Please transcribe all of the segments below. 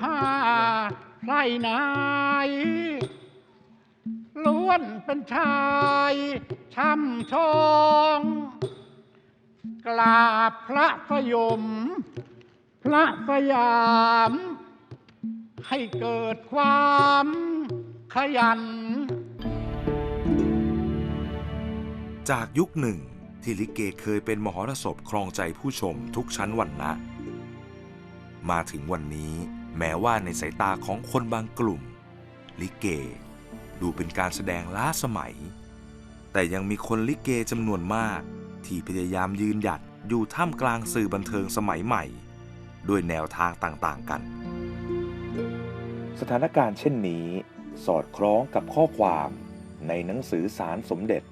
ผ้าไพรนายล้วนเป็นชายช่ำชองกราบพระพยม พระสยาม ให้เกิดความขยัน จากยุคหนึ่งที่ลิเกเคยเป็นมหรสพครองใจผู้ชมทุกชั้นวรรณะ มาถึงวันนี้ แม้ว่าในสายตาของคนบางกลุ่ม ลิเก ดูเป็นการแสดงล้าสมัย แต่ยังมีคนลิเกจำนวนมาก ที่พยายามยืนหยัดอยู่ท่ามกลางสื่อบันเทิงสมัยใหม่ ด้วยแนวทางต่างๆกัน สถานการณ์เช่นนี้ สอดคล้องกับข้อความในหนังสือสารสมเด็จ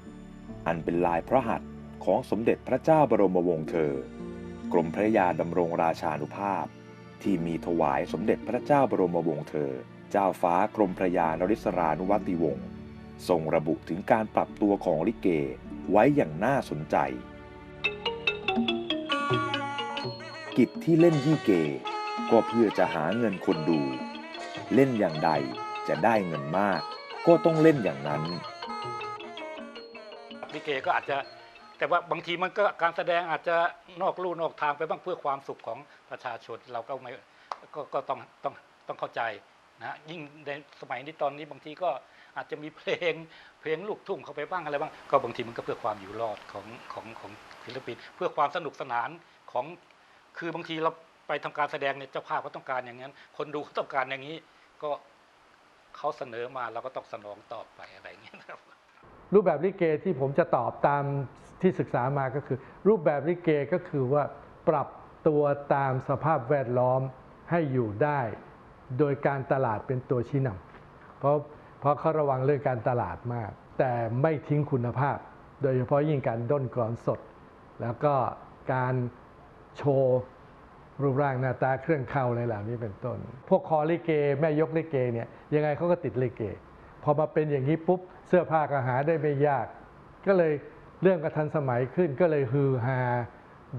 อันเป็นลายพระหัตถ์ของสมเด็จพระเจ้าบรมวงศ์เธอ กรมพระยาดำรงราชานุภาพ ที่มีถวายสมเด็จพระเจ้าบรมวงศ์เธอ เจ้าฟ้ากรมพระยานริศรานุวัติวงศ์ทรงระบุถึงการปรับตัวของลิเกไว้อย่างน่าสนใจ กิจที่เล่นยี่เก ก็เพื่อจะหาเงินคนดู เล่นอย่างใดจะได้เงินมาก ก็ต้องเล่นอย่างนั้นลิเกก็อาจจะ แต่ว่าบางทีมันก็การแสดงอาจจะนอกลู่นอกทางไปบ้างเพื่อความสุขของประชาชนเราก็ไม่ก็ก็ต้องต้องต้องเข้าใจนะยิ่งในสมัยนี้ตอนนี้บางทีก็อาจจะมีเพลงเพลงลูกทุ่งเข้าไปบ้างอะไรบ้าง ก็บางทีมันก็เพื่อความอยู่รอดของของของศิลปิน เพื่อความสนุกสนานของคือบางทีเราไปทำการแสดงเนี่ยเจ้าภาพก็ต้องการอย่างนั้น คนดูก็ต้องการอย่างนี้ก็เขาเสนอมาเราก็ต้องสนองตอบไปอะไรอย่างเงี้ยนะครับรูปแบบลิเกที่ผมจะตอบตาม ที่ศึกษามาก็คือ รูปแบบลิเกก็คือว่าปรับตัวตามสภาพแวดล้อมให้อยู่ได้ โดยการตลาดเป็นตัวชี้นำเพราะเพราะเขาระวังเรื่องการตลาดมาก แต่ไม่ทิ้งคุณภาพ โดยเฉพาะยิ่งการด้นกลอนสด แล้วก็การโชว์รูปร่างหน้าตาเครื่องเข้าอะไรเหล่านี้เป็นต้น พวกคอลิเก แม่ยกลิเกเนี่ยยังไงเขาก็ติดลิเก พอมาเป็นอย่างนี้ปุ๊บเสื้อผ้าก็หาได้ไม่ยาก ก็เลย เรื่องกระทันสมัยขึ้นก็เลยฮือฮา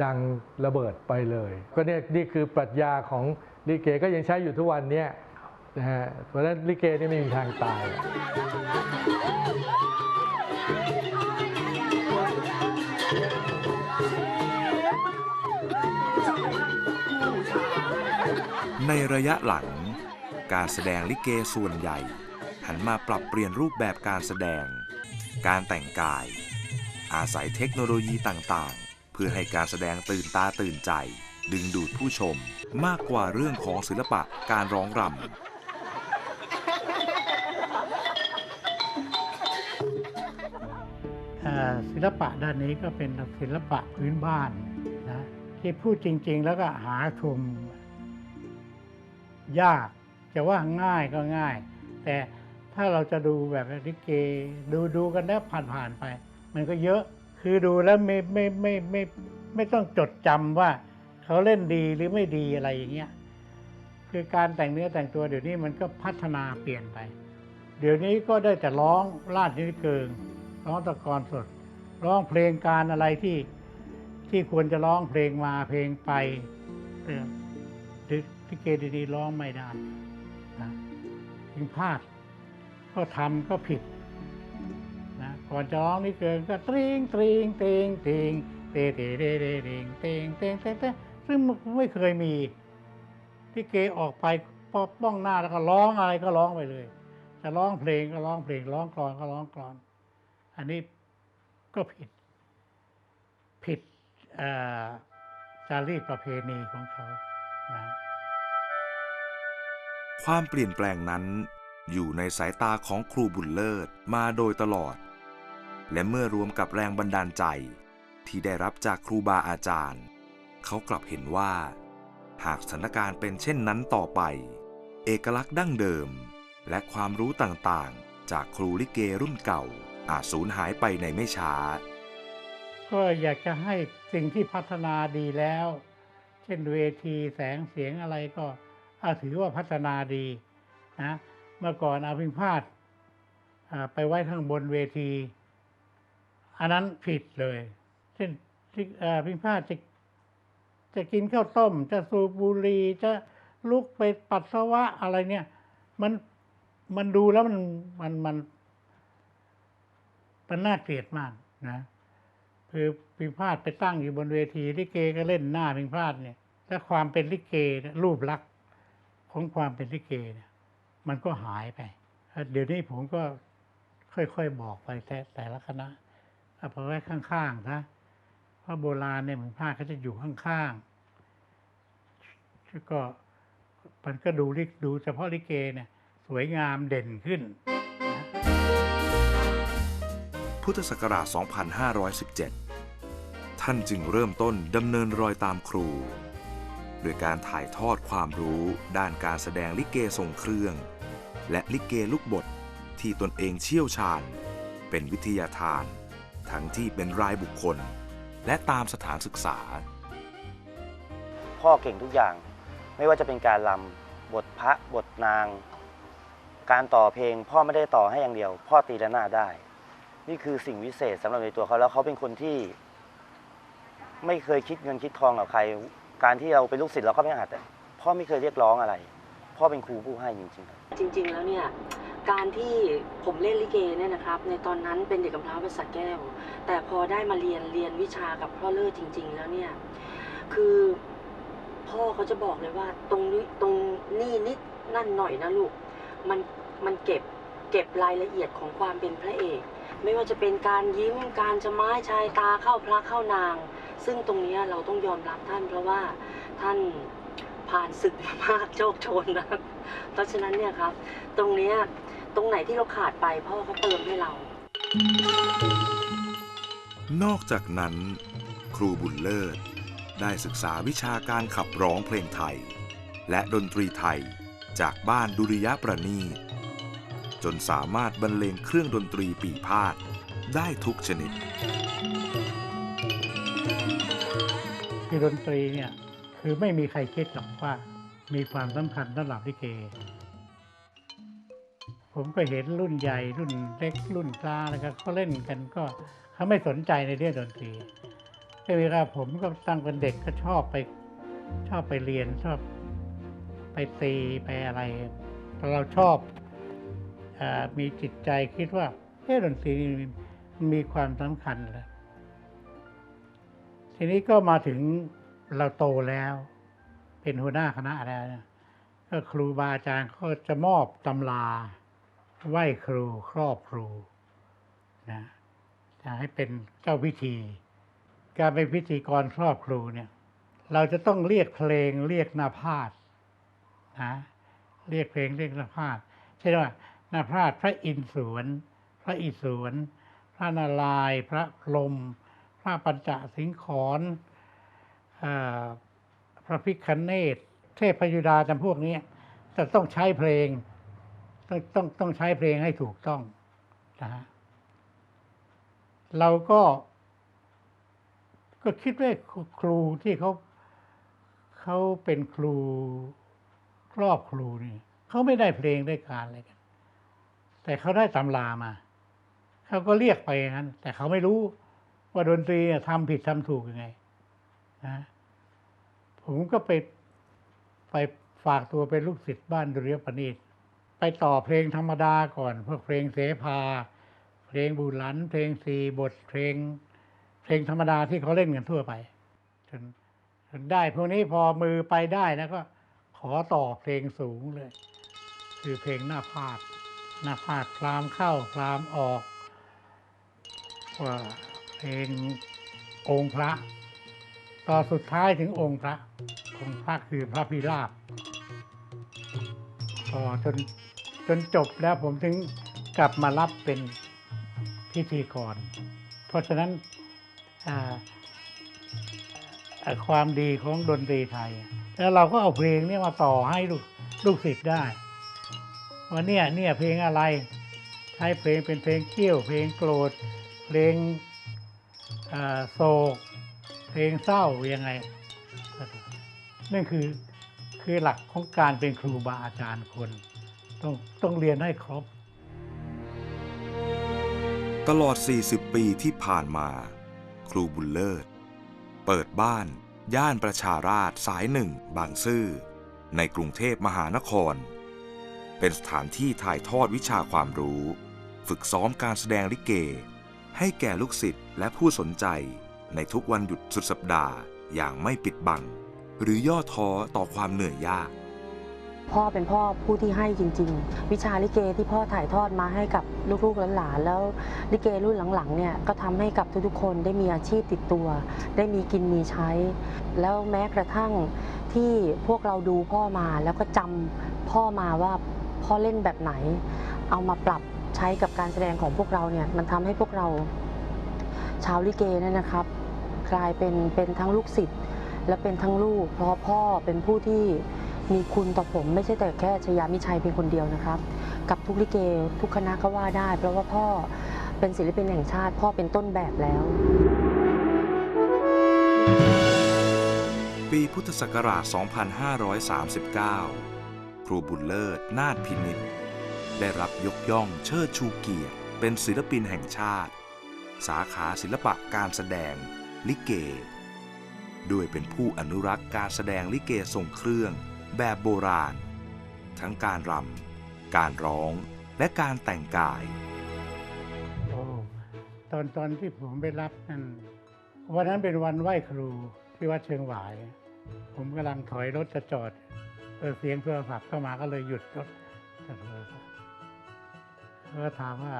ดังระเบิดไปเลย ก็เนี่ยนี่คือปรัชญาของลิเกก็ยังใช้อยู่ทุกวันเนี้ยนะฮะเพราะฉะนั้นลิเกนี่ไม่มีทางตายในระยะหลัง การแสดงลิเกส่วนใหญ่ หันมาปรับเปลี่ยนรูปแบบการแสดง การแต่งกาย อาศัยเทคโนโลยีต่างๆ เพื่อให้การแสดงตื่นตาตื่นใจ ดึงดูดผู้ชมมากกว่าเรื่องของศิลปะการร้องรำศิลปะด้านนี้ก็เป็นศิลปะพื้นบ้านนะที่พูดจริง ๆ แล้วก็หาชมยากจะว่าง่ายก็ง่าย แต่ถ้าเราจะดูแบบลิเกดูดูกันแล้วผ่านๆไป มันก็เยอะ คือดูแล้วไม่ไม่ไม่ไม่ไม่ต้องจดจำว่าเขาเล่นดีหรือไม่ดีอะไรอย่างเงี้ย คือการแต่งเนื้อแต่งตัวเดี๋ยวนี้มันก็พัฒนาเปลี่ยนไป เดี๋ยวนี้ก็ได้แต่ร้องลาดนิ้เกิงร้องตะกอนสด ร้องเพลงการอะไรที่ที่ควรจะร้องเพลงมาเพลงไปเออลิเกดีๆร้องไม่ได้นะถึงพลาด ก็ทำก็ผิด ก่อนจะร้องนี่เกินก็ตริงตริงเตงเตงเตเตเตเตเตงเตงเตงเตงเตงซึ่งไม่เคยมีที่เกออกไปปอบป้องหน้าแล้วก็ร้องอะไรก็ร้องไปเลย จะร้องเพลงก็ร้องเพลงร้องกลอนก็ร้องกลอน อันนี้ก็ผิด ผิดจารีตประเพณีของเขานะความเปลี่ยนแปลงนั้นอยู่ในสายตาของครูบุญเลิศมาโดยตลอด และเมื่อรวมกับแรงบันดาลใจ ที่ได้รับจากครูบาอาจารย์ เขากลับเห็นว่า หากสถานการณ์เป็นเช่นนั้นต่อไป เอกลักษณ์ดั้งเดิม และความรู้ต่างๆ จากครูลิเกรุ่นเก่า อาจสูญหายไปในไม่ช้า ก็อยากจะให้สิ่งที่พัฒนาดีแล้ว เช่นเวทีแสงเสียงอะไรก็ถือว่าพัฒนาดีนะเมื่อก่อนเอาพิงพาดไปไว้ข้างบนเวที อันนั้นผิดเลยเช่นที่พิงพาจะจะกินข้าวต้ม จะสูบบุหรี่จะลุกไปปัสสาวะอะไรเนี่ย มันมันดูแล้วมันมันมันมันน่าเกลียดมากนะคือพิพาทไปตั้งอยู่บนเวทีลิเกก็เล่นหน้าพิพาทเนี่ยแล้วความเป็นลิเกรูปลักษณ์ของความเป็นลิเกเนี่ยมันก็หายไป เดี๋ยวนี้ผมก็ค่อยๆบอกไปแต่แต่ละคณะ เอาไปไว้ข้างๆนะเพราะโบราณเนี่ยเหมือนผ้าเขาจะอยู่ข้างๆก็มันก็ดูลิดูเฉพาะลิเกเนี่ยสวยงามเด่นขึ้น พุทธศักราช 2517 ท่านจึงเริ่มต้นดำเนินรอยตามครู โดยการถ่ายทอดความรู้ด้านการแสดงลิเกทรงเครื่อง และลิเกลูกบทที่ตนเองเชี่ยวชาญ เป็นวิทยาทาน ทั้งที่เป็นรายบุคคล และตามสถานศึกษา พ่อเก่งทุกอย่าง ไม่ว่าจะเป็นการลำบทพระบทนาง การต่อเพลงพ่อไม่ได้ต่อให้อย่างเดียว พ่อตีระนาดได้ นี่คือสิ่งวิเศษสำหรับในตัวเขาแล้วเขาเป็นคนที่ ไม่เคยคิดเงินคิดทองกับใคร การที่เราเป็นลูกศิษย์เราก็ไม่อาจแต่พ่อไม่เคยเรียกร้องอะไร พ่อเป็นครูผู้ให้จริงๆครับจริง ๆ แล้วเนี่ย การที่ผมเล่นลิเกเนี่ยนะครับ ในตอนนั้นเป็นเด็กกำพร้าภาษาแก้ว แต่พอได้มาเรียนเรียนวิชากับพ่อเลิศจริง ๆ แล้วเนี่ย คือพ่อเขาจะบอกเลยว่าตรงนี้ตรงนี่นิดนั่นหน่อยนะลูก มันมันเก็บเก็บรายละเอียดของความเป็นพระเอก ไม่ว่าจะเป็นการยิ้มการจะไม้ชายตาเข้าพระเข้านาง ซึ่งตรงนี้เราต้องยอมรับท่านเพราะว่าท่านผ่านศึกมามากโชคโชนนะเพราะฉะนั้นเนี่ยครับ ตรงเนี้ย ตรงไหนที่เราขาดไปพ่อเขาเติมให้เรา นอกจากนั้น ครูบุญเลิศ ได้ศึกษาวิชาการขับร้องเพลงไทย และดนตรีไทยจากบ้านดุริยประณีตจนสามารถบรรเลงเครื่องดนตรีปีพาดได้ทุกชนิดคือดนตรีเนี่ยคือไม่มีใครคิดหรอกว่ามีความสำคัญสำหรับลิเก ผมก็เห็นรุ่นใหญ่รุ่นเล็กรุ่นกลางแล้วก็เขาเล่นกันก็เขาไม่สนใจในเรื่องดนตรีก็เวลาผมก็ตั้งเป็นเด็กก็ชอบไปชอบไปเรียนชอบไปตีไปอะไรเราชอบอมีจิตใจคิดว่าเอ๊ะดนตรีมันมีความสำคัญเลยทีนี้ก็มาถึงเราโตแล้ว เป็นหัวหน้าคณะแล้วก็ครูบาอาจารย์ก็จะมอบตำรา ไหว้ครูครอบครูนะจะให้เป็นเจ้าพิธี การเป็นพิธีกรครอบครูเนี่ย เราจะต้องเรียกเพลงเรียกนาพาสนะเรียกเพลงเรียกนาพาสใช่ไหมนาพาสพระอินทร์สวน พระอิศวรพระนารายณ์พระพรมพระปัญจสิงขรเอ่อพระพิคเนตเทพยุดาจำพวกนี้จะต้องใช้เพลง ต้องต้องต้องใช้เพลงให้ถูกต้องนะฮะเราก็ ก็คิดว่าครูที่เขาเขาเป็นครูครอบครูนี่เขาไม่ได้เพลงได้การอะไรกัน แต่เขาได้ตำรามา เขาก็เรียกไปอย่างนั้น แต่เขาไม่รู้ว่าดนตรีทำผิดทำถูกยังไงนะผมก็ไปไปฝากตัวเป็นลูกศิษย์บ้านดุริยปณีต ไปต่อเพลงธรรมดาก่อนพวกเพลงเสภา เพลงบุหลัน เพลงสีบทเพลง เพลงธรรมดาที่เขาเล่นกันทั่วไปจนจนได้พวกนี้พอมือไปได้นะก็ขอต่อเพลงสูงเลย คือเพลงหน้าพาดหน้าพาดพรามเข้าพรามออกว่าเพลงองค์พระ ต่อสุดท้ายถึงองค์พระองค์พระคือพระพิราบพอจน จนจบแล้วผมถึงกลับมารับเป็นพิธีกร เพราะฉะนั้นความดีของดนตรีไทย แล้วเราก็เอาเพลงนี้มาต่อให้ลูกลูกศิษย์ได้ว่าเนี่ยเนี่ยเพลงอะไรใช้เพลงเป็นเพลงเกี้ยว เพลงโกรธ เพลงโศก เพลงเศร้ายังไง นั่นคือคือหลักของการเป็นครูบาอาจารย์คน ต้องต้องเรียนให้ครบ ตลอด 40 ปีที่ผ่านมา ครูบุญเลิศ เปิดบ้าน ย่านประชาราษสายหนึ่ง บางซื่อ ในกรุงเทพมหานคร เป็นสถานที่ถ่ายทอดวิชาความรู้ ฝึกซ้อมการแสดงลิเก ให้แก่ลูกศิษย์และผู้สนใจในทุกวันหยุดสุดสัปดาห์อย่างไม่ปิดบัง หรือย่อท้อต่อความเหนื่อยยาก พ่อเป็นพ่อผู้ที่ให้จริง ๆ วิชาลิเกที่พ่อถ่ายทอดมาให้กับลูกๆหลานๆแล้วลิเกรุ่นหลังๆเนี่ยก็ทำให้กับทุกๆคนได้มีอาชีพติดตัว ได้มีกินมีใช้ แล้วแม้กระทั่งที่พวกเราดูพ่อมาแล้วก็จำพ่อมาว่าพ่อเล่นแบบไหน เอามาปรับใช้กับการแสดงของพวกเราเนี่ยมันทำให้พวกเรา ชาวลิเกเนี่ยนะครับ กลายเป็นเป็นทั้งลูกศิษย์และเป็นทั้งลูก เพราะพ่อเป็นผู้ที่ มีคุณต่อผมไม่ใช่แต่แค่ชยามิชัยเพียงคนเดียวนะครับ กับทุกลิเกทุกคณะก็ว่าได้ เพราะว่าพ่อเป็นศิลปินแห่งชาติ พ่อเป็นต้นแบบแล้ว ปีพุทธศักราช 2539 ครูบุญเลิศ นาถพินิจได้รับยกย่องเชิดชูเกียรติ เป็นศิลปินแห่งชาติ สาขาศิลปะการแสดง ลิเกด้วยเป็นผู้อนุรักษ์การแสดงลิเกทรงเครื่อง แบบโบราณ ทั้งการรำการร้องและการแต่งกาย โอ้ตอนตอนที่ผมไปรับนั่นวันนั้นเป็นวันไหว้ครูที่วัดเชิงหวาย ผมกำลังถอยรถจะจอดเออเสียงโทรศัพท์เข้ามาก็เลยหยุดรถจะโทรศัพท์ก็ถามว่า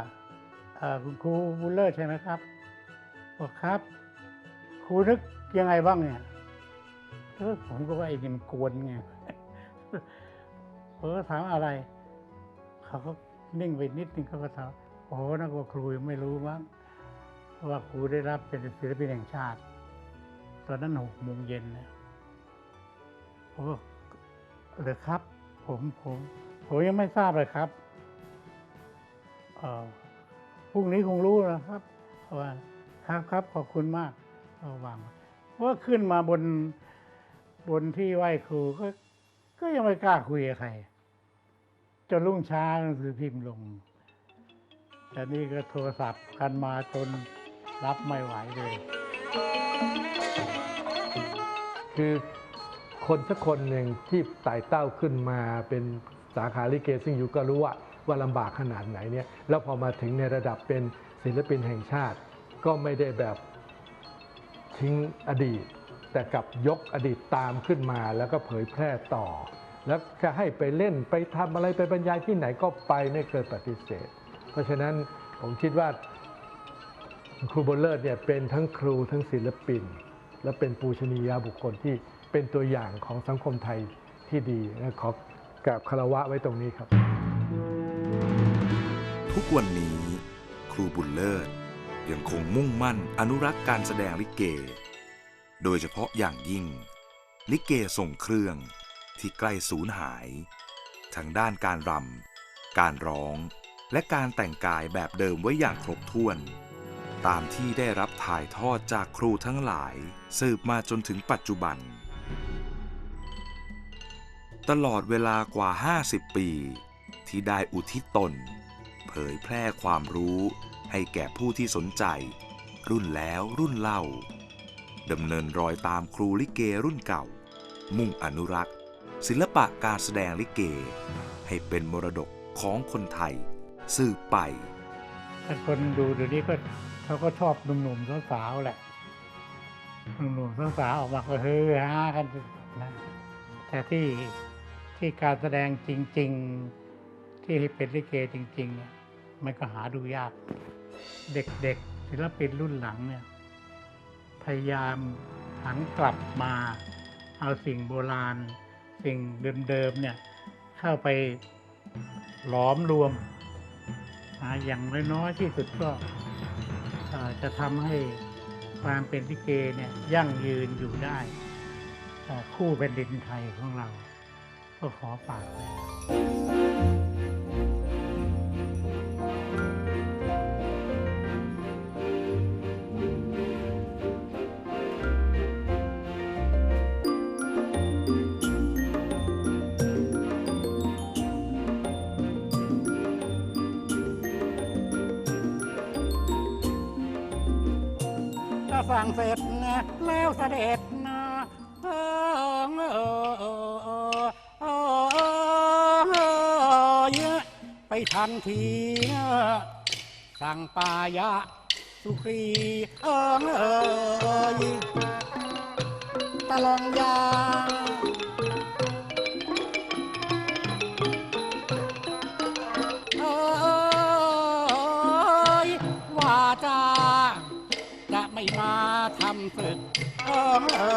คุณครูบุลเลอร์ใช่ไหมครับบอกครับครูนึกยังไงบ้างเนี่ยเออผมก็ว่าไอ้นี่มันกวนไง ผมก็ถามอะไร เขาก็นิ่งไปนิดนึงเขาก็ถามโอ้โหนักว่าครูยังไม่รู้มั้งว่าครูได้รับเป็นศิลปินแห่งชาติ ตอนนั้นหกโมงเย็นนะผมบอกเหรอครับ ผมผมผมยังไม่ทราบเลยครับอ่อพรุ่งนี้คงรู้นะครับว่าครับครับขอบคุณมากเอาวางว่าขึ้นมาบนบนที่ไหว้ครูก็ ก็ยังไม่กล้าคุยกับใคร จนรุ่งเช้าหนังสือพิมพ์ลง แต่นี่ก็โทรศัพท์กันมาจนรับไม่ไหวเลย คือคนสักคนหนึ่งที่ไต่เต้าขึ้นมาเป็นสาขาลิเกซึ่งอยู่ก็รู้ว่าว่าลำบากขนาดไหนเนี่ย แล้วพอมาถึงในระดับเป็นศิลปินแห่งชาติ ก็ไม่ได้แบบทิ้งอดีต แต่กลับยกอดีตตามขึ้นมาแล้วก็เผยแพร่ต่อ แล้วก็ให้ไปเล่นไปทำอะไรไปบรรยายที่ไหนก็ไปไม่เคยปฏิเสธ เพราะฉะนั้นผมคิดว่าครูบุญเลิศเนี่ยเป็นทั้งครูทั้งศิลปิน และเป็นปูชนียบุคคลที่เป็นตัวอย่างของสังคมไทยที่ดีและขอกราบคารวะไว้ตรงนี้ครับ ทุกวันนี้ครูบุญเลิศยังคงมุ่งมั่นอนุรักษ์การแสดงลิเก โดยเฉพาะอย่างยิ่ง ลิเกส่งเครื่องที่ใกล้สูญหาย ทั้งด้านการรำการร้อง และการแต่งกายแบบเดิมไว้อย่างครบถ้วน ตามที่ได้รับถ่ายทอดจากครูทั้งหลายสืบมาจนถึงปัจจุบัน ตลอดเวลากว่า 50 ปี ที่ได้อุทิศตน เผยแพร่ความรู้ให้แก่ผู้ที่สนใจ รุ่นแล้วรุ่นเล่า ดำเนินรอยตามครูลิเกรุ่นเก่า มุ่งอนุรักษ์ ศิลปะการแสดงลิเก ให้เป็นมรดกของคนไทยสืบไปถ้าคนดูเดี๋ยวนี้ก็เขาก็ชอบหนุ่มๆสาวๆแหละหนุ่มๆสาวๆออกมาก็เฮฮากันนะแต่ที่ที่การแสดงจริง ๆ ที่ให้เป็นลิเกจริง ๆ เนี่ยมันก็หาดูยาก เด็กๆศิลปินรุ่นหลังเนี่ย พยายามหันกลับมาเอาสิ่งโบราณ สิ่งเดิมๆเนี่ยเข้าไปหลอมรวมอ่าอย่างน้อยๆที่สุดก็จะทำให้ความเป็นลิเกเนี่ยยั่งยืนอยู่ได้ คู่แผ่นดินไทยของเรา ก็ขอฝากไว้ รั่งเสร็จแล้วเสด็จนาเออยไปทันทีสั่งปายะสุครีเออเออตะลองยา จะ